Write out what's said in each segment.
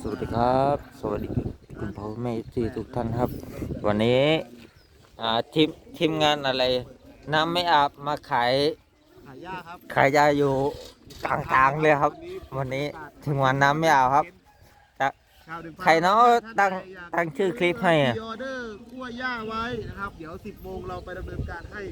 สวัสดีครับ สวัสดีคุณพ่อแม่ที่ทุกท่านครับ วันนี้อ่าทีมทีมงานอะไรน้ำไม่อาบมาขายหายากครับขายยาอยู่กลางทางเลยครับ วันนี้ถึงวันน้ำไม่อาบครับชาวดึงใครเนาะตั้งตั้งชื่อคลิปให้อะ มีออเดอร์กล้วยย่างไว้นะครับ เดี๋ยว 10โมงเราไปดำเนินการให้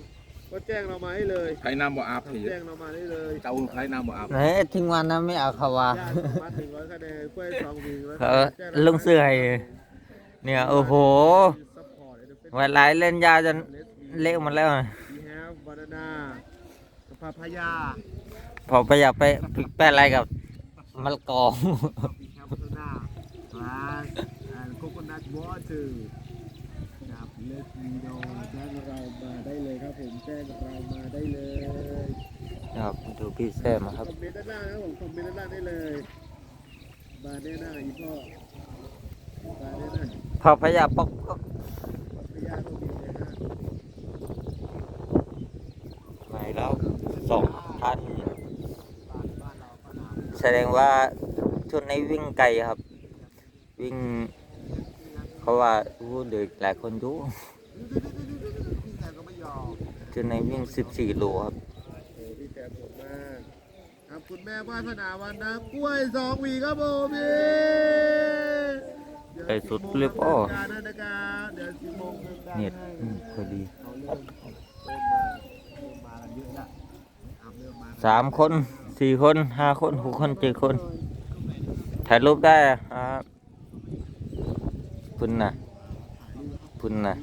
ก็แจ้งเรามาให้เลยใครน้ำบ่อาบให้แจ้งเรามาได้เลยเจ้าใครน้ำบ่อาบไหนถึงวันน้ำไม่อาบเขาว่าย่างมาถึงร้อยคะแนนกล้วยสองหวีร้อยเออลุงเสื้อให้เนี่ยโอ้โหซัพพอร์ตเดี๋ยวเป็นเวลาเล่นยาจนเละหมดแล้วอะมีแฮปบานาน่ากับพาพายาพอไปอยากไปพลิกแป้อะไรกับมะละกอมีแฮปบานาน่าบาสแอนโคโคนัทวอเตอร์ครับเลสมีโดแจ้งเรามาได้ เลยครับผมแจ้งเรามาได้เลยครับดูพี่แซมครับคอมเมนต์ด้านล่างนะครับผมคอมเมนต์ด้านล่างได้เลยบาร์เน่น่าอีพ่อบาร์เน่น่าพอพยาปอกก็พยาก็มีเลยนะไม่แล้วสองพันบ้านบ้านเราก็นาแสดงว่าชุดในวิ่งไกลครับ วิ่งเพราะว่าอู้เด็กหลายคนอยู่ พี่แซมก็ไม่ย อมชุดในวิ่งสิบสี่โลครับเออพี่แซมผมมากครับคุณแม่วาสนาวันนะกล้วยสองหวีครับผมพี่เยวไปสุดเลยพ่อดำเนินการให้นะครับเดี๋ยวสิบโมงดำเนินการเน็ตให้อืมพอดีเขาเริ่มเริ่มมาเริ่มมากันเยอะละอะเริ่มมาสามคนสี่คนห้าคนหกคนเจ็ดคน ถ่ายรูปได้อะครับคุณน่ะคุณน่ะ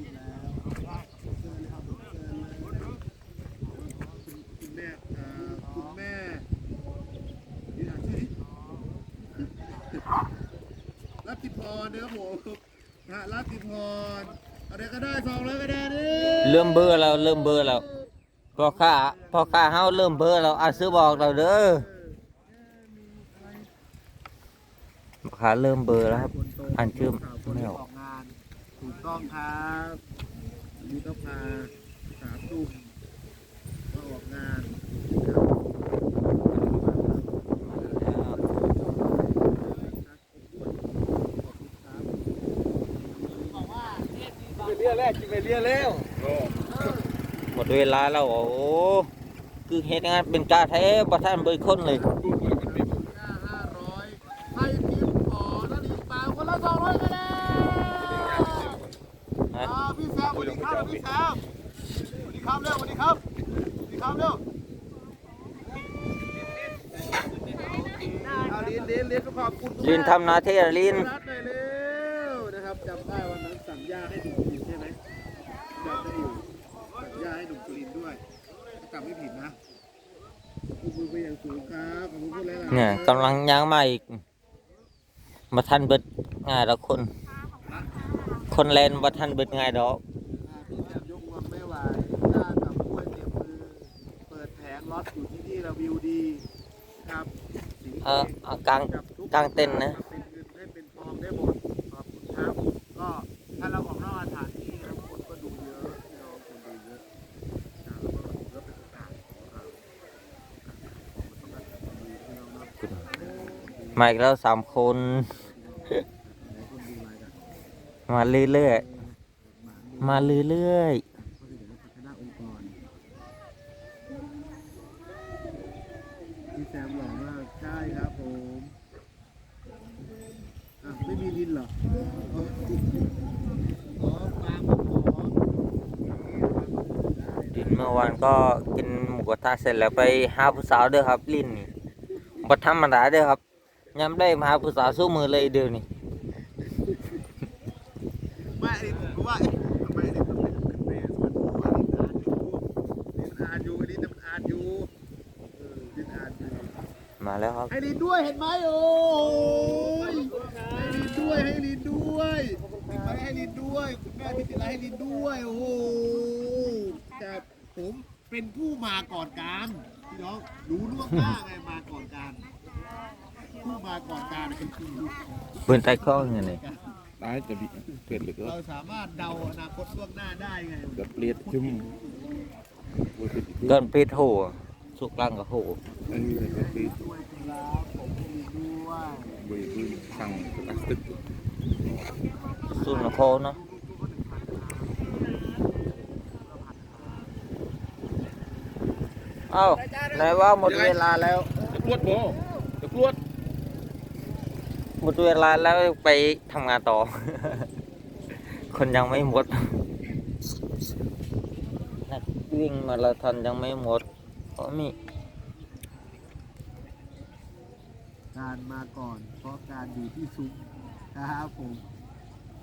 คุณแม่เอ่อคุณแม่นี่อ่านชื่อดิรัตติ พรนะครับผมนะรัตติพรอะไรก็ได้สองร้อยก็ได้ดิเริ่มเบอร์แล้วเริ่มเบอร์แล้วพ่อค้าพ่อค้าเฮาเริ่มเบอร์แล้วอาซื้อบอกเราเด้อพ่อค้าเริ่มเบอร์แล้วครับคนโตอ่านชื่อสาวคนไม่ที่ออกออกงานถูกต้องครับวันนี้ก็พาสามตุ่มมาออกงานครับบอกว่าเท ศดีบ้างเรียแรกกินไปเรียแล้วหมดเวลาแล้วโอ้โหคือเหตุงานเป็นการแท้ประท่านเบอร์คนเลยห้าห้าร้อยให้ทีมขอนั่นอีกเปล่าคนละสองร้อยคะแนนนะอ่าพี่แซมสวัสดีครับพี่แซมสวัสดีครับเร็วสวัสดีครับสวัสดีครับเร็วเอาลินลินลินก็ขอบคุณลินทำหนาที่ลิน ไม่ผิดนะขอบคุณไปอย่างสูงครับขอบคุณพูดหลายๆเนี่ยกำลังย่างมาอีก มาทันเบิดง่ายแล้วคน คนแลนมาทันเบิดง่ายดอกอ่าพี่แซมยกงวงไม่ไหวหน้ากับกล้วยเตรียมมือ เปิดแผงล็อตอยู่ที่นี่เราวิวดีครับสิงห์เออเองเอากลางจับทุกลางเต็นท์นะเป็นเงินได้เป็นทองได้หมดขอบคุณครับ ก็ถ้าเราออกนอกสถานที่แล้วคนก็ดูเยอะพี่น้องคนดูเยอะนะแล้วก็ถือว่าเป็นโอกาสของเราของมันต้องการคนดูพี่น้องเนาะ มาอีกแล้วสามคนไหนคนดูอะไรกันมาเรื่อยหมาดูๆมาเรื่อยก็คือเดี๋ยวเราพัฒนาองค์กรพี่แซมหล่อมากใช่ครับผมอะไม่มีลินเหรออ๋อปลาผมขอๆดินเมื่อวานก็กินหมูกระทะเสร็จแล้วไปหาผู้สาวเด้อครับ ลินนี่บัธรรมดาเด้อครับ ย้ำได้มาหาผู้สาวสู้มือเลยเดี๋ยวนี้ไม่อันนี้ผมว่าเอ๊ะทำไมอันนี้มันเป็นเป็นเบสมันว่าลินอ่านอยู่ลินอ่านอยู่อันนี้มันอ่านอยู่เออลินอ่านอยู่มาแล้วครับ ให้ลินด้วยเห็นไหมโอ้ยให้ลินด้วยให้ลินด้วยเห็นไหมให้ลินด้วยคุณแม่พิจารณาให้ลินด้วยโอ้โหแต่ผมเป็นผู้มาก่อนการพี่น้องรู้ล่วงหน้าไงมาก่อนการ ผู้มาก่อนการเป็นคุณปืนใต้ข้อเงี้ยนี่ตายจะบิเกิดหรือเราสามารถเดาอนาคตล่วงหน้าได้ไงเกิดเปลี่ยนจุ่มเกินปิดโหสุกลังกับโหอันนี้เลยก็คือด้วยคุณรักผมให้ลินด้วยบริบูรณ์สั่งกระสุนโคเนาะเอ้าไหนว่าหมดเวลาแล้วจะกลวดบ่จะกลวด หมดเวลาแล้วไปทำงานต่อ คนยังไม่หมด นักวิ่งมาราธอนยังไม่หมด เพราะมีการมาก่อน เพราะการอยู่ที่ซุ้มนะครับผม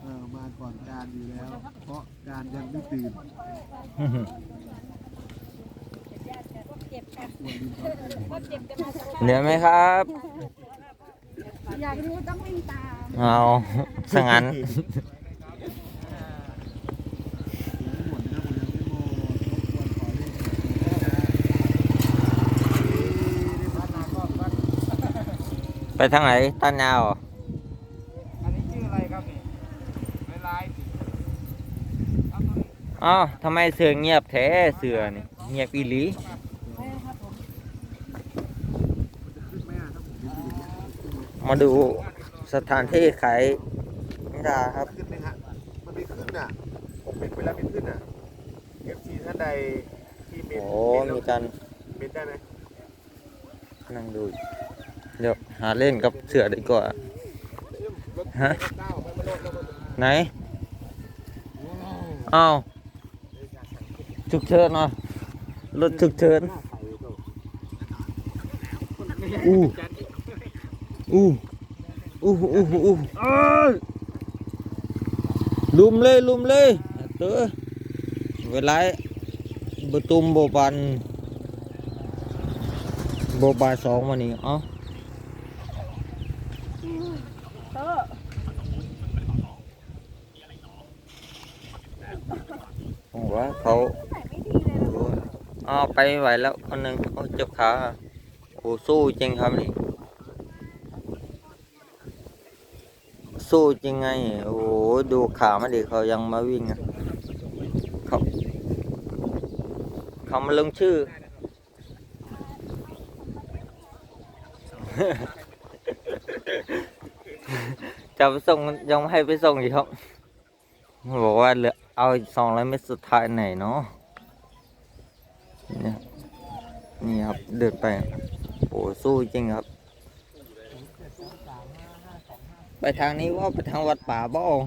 เออมาก่อนการอยู่แล้ว เพราะการยังไม่ตื่นเจ็บค่ะควรดีตอนตื่นก็เจ็บจะมาสักพักเหนื่อยไหมครับ อยากรู้ต้องวิ่งตามเอาสังั้นยังไม่หมดนะครับผมยังไม่หมดรบกวนขอเลขหน่อยนะได้พัฒนาก็วัดไปทางไหนตันยาวเหรออันนี้ชื่ออะไรครับนี่ไม่ลายอ้าวทำไมเสือเงียบแท้เสือนี่เงียบอีหลี ขึ้นไหมอะถ้าผมยืนอยู่อย่างเงี้ย มาดูสถานที่ขายนิดาครับ ขึ้นไหมฮะมันไม่ขึ้นอะ ผมเป็นเวลาไม่ขึ้นอะเอฟซีท่านใดที่เมนโอ้เมนแล้วมีการเมนได้ไหมนั่งดู เดี๋ยวหาเล่นกับเสือดีกว่า ฮะ ไหน อ้าวฉุกเฉินเนาะรถฉุกเฉินอู้ อู้อู้อู้อู้เอ้ยลุมเลยลุมเลยเตอเวลาบตุมโบบันโบบายสองวันนี้เอ้าเตอร์ผมว่าเขาใส่ไม่ดีเลยนะอ้าไปไหวแล้วคนหนึ่งโอ้เจ็บขาโอ้สู้จริงครับนี่ สู้จริงไง โอ้โหดูขามาดิเขายังมาวิ่งอะเขาเขามาลงชื่อ จะไปส่งยังไม่ให้ไปส่งอีกครับ บอกว่าเหลือเอาสองร้อยเมตรสุดท้ายไหนเนาะนี่ยนี่ครับเดินไป โอ้สู้จริงครับ ไปทางนี้ว่าไปทางวัดป่าบ้อง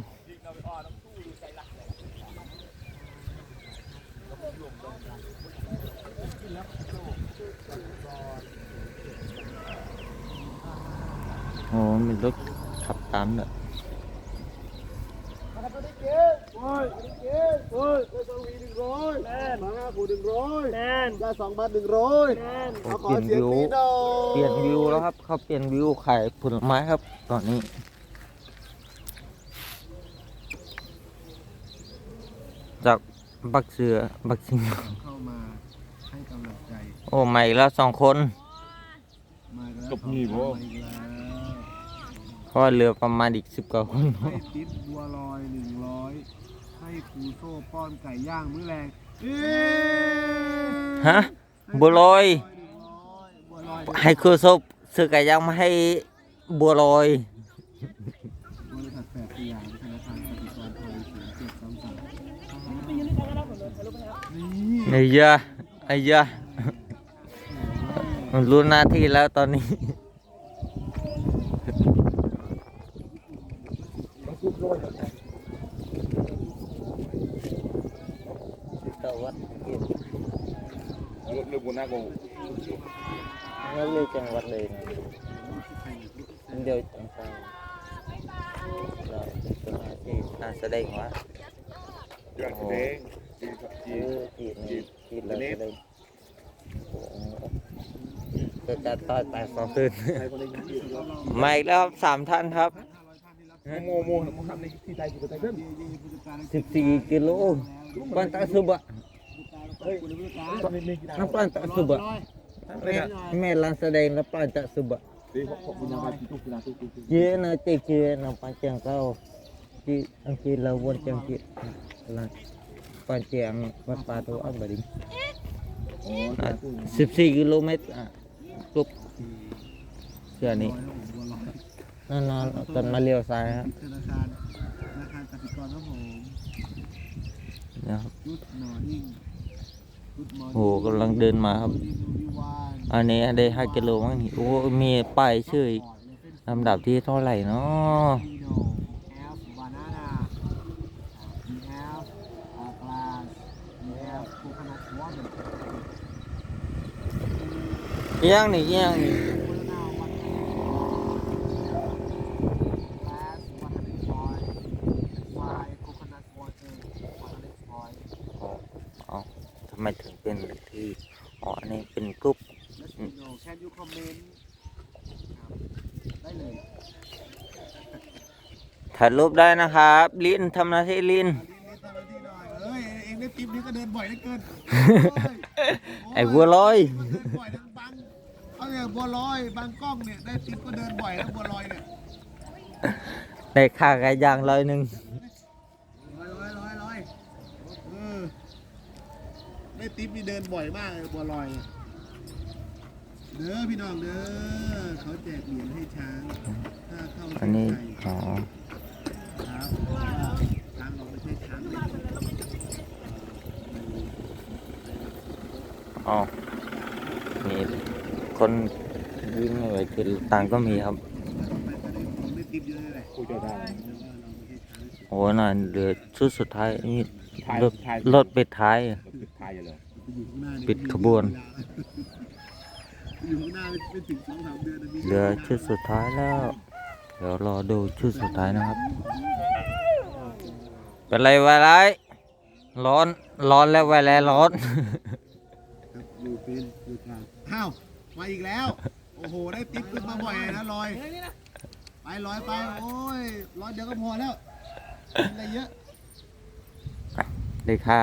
โอ้มีรถขับตามเจ๊โอ้ยได้สองวีหนึ่งร้อยแน่นมาห้าคูหนึ่งร้อยได้สองบาทหนึ่งร้อยเอาขอเสียน่อยเปลี่ยนวิวแล้วครับเขาเปลี่ยนวิวขายผลไม้ครับ ตอนนี้ จากบักเสือบักสิงเข้ามาให้กำลังใจโอ้ใหม่แล้วสองคนมาแล้วกับนี่บ่ มาอีกแล้วเพราะว่าเหลือประมาณอีกสิบกว่าคนให้ติ๊บบัวลอยหนึ่งร้อยให้ครูโซ่ป้อนไก่ย่างมื้อแรงเอ๊ะฮะ บัวลอยหนึ่งร้อย บัวลอยให้ครูซบซื้อไก่ย่างมาให้บัวลอย บริษัทแปดสยามธนาคารกสิกรไทยศูนย์เจ็ดสองสามนี่ ไอ้ยะไอ้ยะมันรู้หน้าที่แล้วตอนนี้แต่วัดรถเรือบนหน้ากูนั่นเลยจังหวัดเลยนะมันเดียวจังสังเราสมาธิน่าแสดงว่าอยากแสดง จีชื่อจีนนี่จีนเราแสดงโอ้โหจะจัดต่อยแปดสองตื่นใครคนได้ยินที่เรามาอีกแล้วครับสามท่านครับโมโมโมทำในที่ไทยกูไปไทยเพิ่มสิบสี่กิโลปันตะสุบะตอนนี้มีกี่น้ำปันตะสุบะแม่แม่ลานแสดงแล้วปันตะสุบะดีขอบคุณนะที่ทุกคนทุกคนเจียนะเจเจียนะปันเจียงเก้าจีอังกีลาวนเจียงจีละปันเจียง วัดป่าตัวอันบดิงอ๋อสิบสี่กิโลเมตรอะกลุกเสือนี้นั่นนอนตอนมาเลี้ยวซ้ายครับธนาคารธนาคารกปิดก่อนครับผมนะครับ Good morning Good morning โอ้กำลังเดินมาครับ Good morning everyone อันนี้ได้ห้ากิโลมั้งนี่โอ้ มีป้ายชื่ออีกลำดับที่เท่าไหร่เนาะ อิหยังนี่อิหยังนี่ Banana one glass, 100 point, five coconut water, 100 point. อ๋อทำไมถึงเป็นเลขที่อ๋ออันนี้เป็นกรุ๊ป Let me know. Can you comment? ครับได้เลยถ่ายรูปได้นะครับ ลินทำหน้าที่ลินอันนี้นี่ทำหน้าที่หน่อยเอ้ยเองได้ติ๊บนี้ก็เดินบ่อยเหลือเกินไอ้บัวลอยเดิน บ่อยทั้งบังเอาเนี่ยบัวลอยบางกล้องเนี่ยได้ติ๊บก็เดินบ่อยแล้วบัวลอยเนี่ยได้ค่าไก่ย่างร้อยหนึ่งลอยลอยลอยลอยเออได้ติ๊บนี่เดินบ่อยมากเลยบัวลอยเนี่ยเด้อพี่น้องเด้อเขาแจกเหรียญให้ช้างถ้าเข้าอันนี้เส้นชัยอ๋อครับเพราะว่าช้างเราไม่ใช่ช้างเล็กอ๋อมีคน วิ่งไปกินตังค์ก็มีครับผมได้ติ๊บเยอะเลยแหละกูจะได้โอ้น่าเหลือชุดสุดท้ายนี่ท้ายรถท้ายรถปิดท้ายอะปิดท้ายอยู่เลยอยู่ข้างหน้านี่ปิดขบวนอยู่ข้างหน้าไม่ถึงสองสามเดือนนะมีเหลือชุดสุดท้ายแล้ว เดี๋ยวรอดูชุดสุดท้ายนะครับ เป็นไรไวไรร้อนร้อนแล้วไวแล้วร้อนครับอยู่เป็นอยู่ทางอ้าวมาอีกแล้ว โอ้โห ได้ติ๊บขึ้นมาบ่อยนะลอย ไปลอยไป โอ้ยร้อยเดียวก็พอแล้วกินอะไรเยอะได้ค่า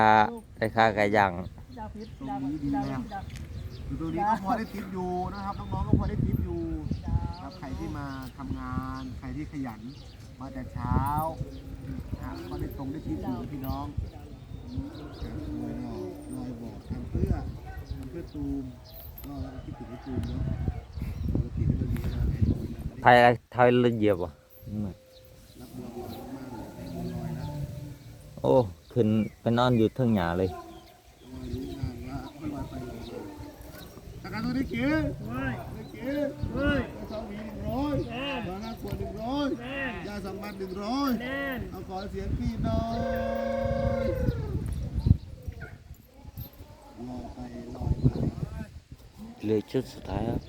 ได้ค่าไก่ย่างดาวพิษตรงดาวนี้ดีดาวแล้วดาวอยู่ตรงนี้ก็พอได้ติ๊บอยู่นะครับ น้องๆก็พอได้ติ๊บอยู่ครับใครที่มาทำงาน ใครที่ขยัน มาแต่เช้าครับก็ได้ตรงได้ติ๊บอยู่พี่น้องครับลอยบอกลอยบอกทำเพื่อทำเพื่อตูมก็คิดถึงไอ้ตูมเนาะ ปกติก็จะมีนะไอ้ตูมนะ ไทยอะไรไทยละเหยียบอ่ะ รักบัวบัวมากเลยแต่บัวลอยนะ โอ้ ขึ้นไปนอนอยู่เทิงหยาเลย ลอยรู้งานว่าไม่ลอยไปลอยมาตะการตัวนี้เก๋ไม่ไม่เก๋ไม่สองหวีหนึ่งร้อยบานาขวดหนึ่งร้อยยาสองมันหนึ่งร้อยเอาขอเสียงพี่หน่อยลอยไปลอยมา เหลือชุดสุดท้ายครับกำลัง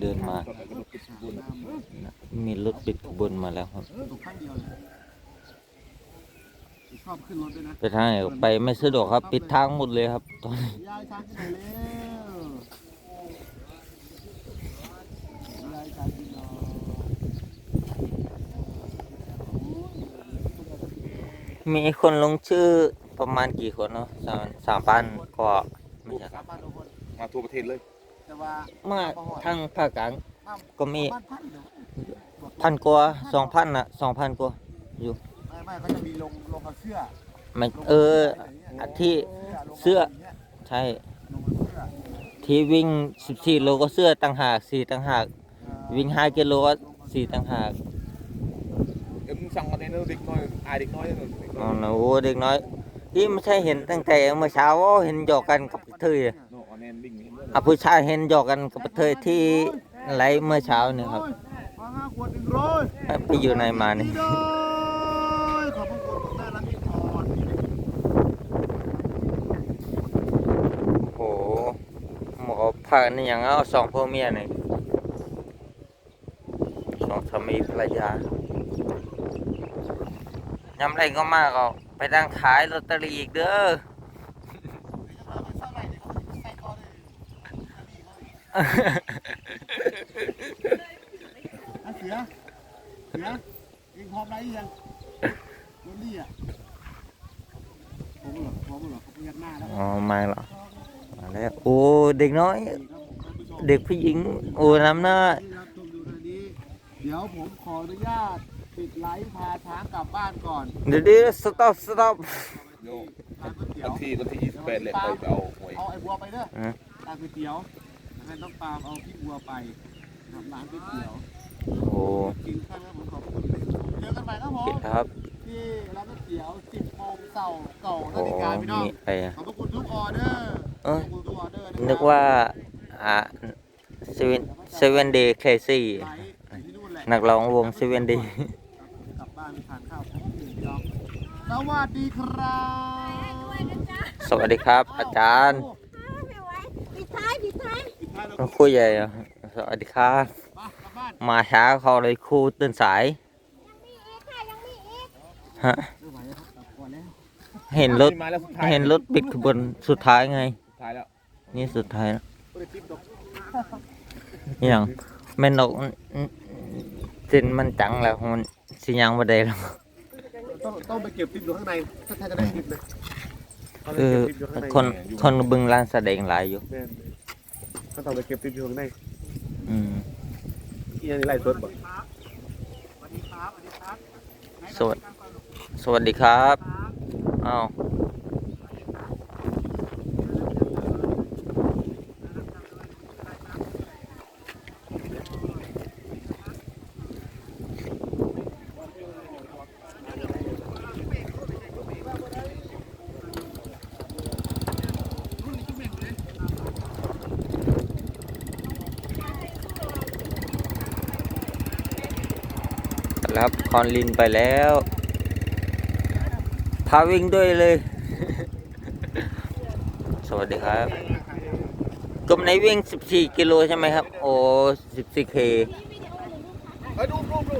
เดินมา มีรถปิดขบวนมาแล้วครับ ไปทางไหนไปไม่สะดวกครับ ปิดทางหมดเลยครับตอนนี้มีคนลงชื่อประมาณกี่คนเนาะสามสามพันก็ไม่ใช่สามพันกว่าคนมาทั่วประเทศเลย แต่ว่ามาทั้งภาคกลางก็มีบ้านพันเนอะพันกว่าสองพันนะสองพันกว่าอยู่ไม่ไม่เขาจะมีลงลงกับเสื้อมันเอออันที่เสื้อใช่ลงกับเสื้อที่วิ่ง14โลก็เสื้อต่างหากสีต่างหาก วิ่ง5กิโลก็สีต่างหากเอ็มสั่งมาในนู้นเด็กน้อยอายเด็กน้อยนู่นเด็กน้อ๋ออยนะโอ้เด็กน้อยที่ไม่ใช่เห็นตั้งแต่เมื่อเช้าโอ้เห็นหยอกกันกับกระเทยอ อะผู้ชายเห็นหยอกกันกับเทยที่ไลฟ์เมื่อเช้าเนี่ยครับไปอยู่ในมานี่นี่ด้วยขอบพระคุณของแม่รัตติพรโอ้โหหมอผ่านนี่อย่างเอาสองพ่อเมียนี่สองสามีภรรยายำไรก็มากก็ไปดังขายลอตเตอรี่อีกเด้อ อะเสือเสือเองพร้อมไรยังโรลลี่อะผมเหรอผมเหรอเขาพยักหน้าแล้วอ๋อมาแล้วมาแล้วโอ้เด็กน้อยครับผมท่านผู้ชมเด็กผู้หญิง โอ้น้ำหน้าที่รับชมอยู่ทางนี้ เดี๋ยวผมขออนุญาตปิดไลฟ์พาช้างกลับบ้านก่อนเดี๋ยวเดี๋ยวสต็อปสต็อปโยทานก๋วยเตี๋ยวัวนที่วันที่ยี่สิบแปดเลยไปเอาหวยเอาไอ้บัวไปเด้อทานก๋วยเตี๋ยว ให้น้องปาล์มเอาพี่บัวไปทำร้านก๋วยเตี๋ยวโอ้กินข้าวแล้วผมขอบคุณเลยเจอกันใหม่ครับผม ครับคลิร้านก๋วยเตี๋ยวสิบโมงเสาร์เก่าโอ้นาฬิกาพี่น้องมีไปอะขอบพระคุณทุกออเดอร์เอ้ยขอบคุณทุกออเดอร์ะครับนึกว่าอ่าเซเว่นเซเว่นเดย์เคซี่ไลฟ์อยู่ที่นู่นแหละนักร้องวงเซเว่นเดย์กลับบ้านไปทานข้าวกับพี่น้องสวัสดีครับสวัสดีครับ อาจารย์ ไม่ไหวปิดท้ายปิดท้าย ปิดท้ายแล้วคุณครูใหญ่อะสวัสดีครับไปกลับบ้านมาช้าเขาเลยครูตื่นสายมีอีกค่ะยังมีอีกฮะเห็นรถมาแล้วสุดท้ายเห็นรถปิดขบวนสุดท้ายไงสุดท้ายแล้วนี่สุดท้ายแล้วไม่ได้คลิปดอกอย่างแม่นกจินมันจังแล้วมันสิยังบ่ได้แล้วต้องต้องไปเก็บคลิปอยู่ข้างในถ้าถ้าจะได้คลิปนะต้องไปคือเก็บคลิปอยู่ข้างในคนคนเบึงร้านแสดงหลายอยู่แม่น ก็ต้องไปเก็บคลิปอยู่ข้างในอืมอีอันนี้ไล่สดบ่สวัสสวัสดีครับอ้าว คอนลินไปแล้ว พาวิ่งด้วยเลย สวัสดีครับกลมไหนวิ่ง 14 กิโลใช่ไหมครับ โอ้ 14K เฮ้ยรูปรูปรู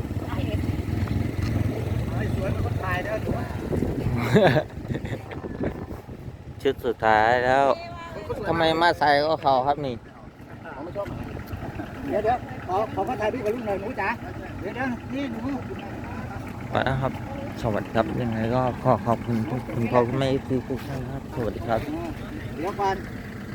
ชุดสุดท้ายแล้วทำไมมาใส่ก็เขาครับนี่เดี๋ยวเดี๋ยวขอขอพระไทยพี่กับลูกหน่อยหนูจ๋าเดี๋ยวเดี๋ยวนี่หนู ไปนะครับ สวัสดีครับ ยังไงก็ขอขอบคุณคุณพ่อคุณแม่ที่ทุกท่านครับ สวัสดีครับ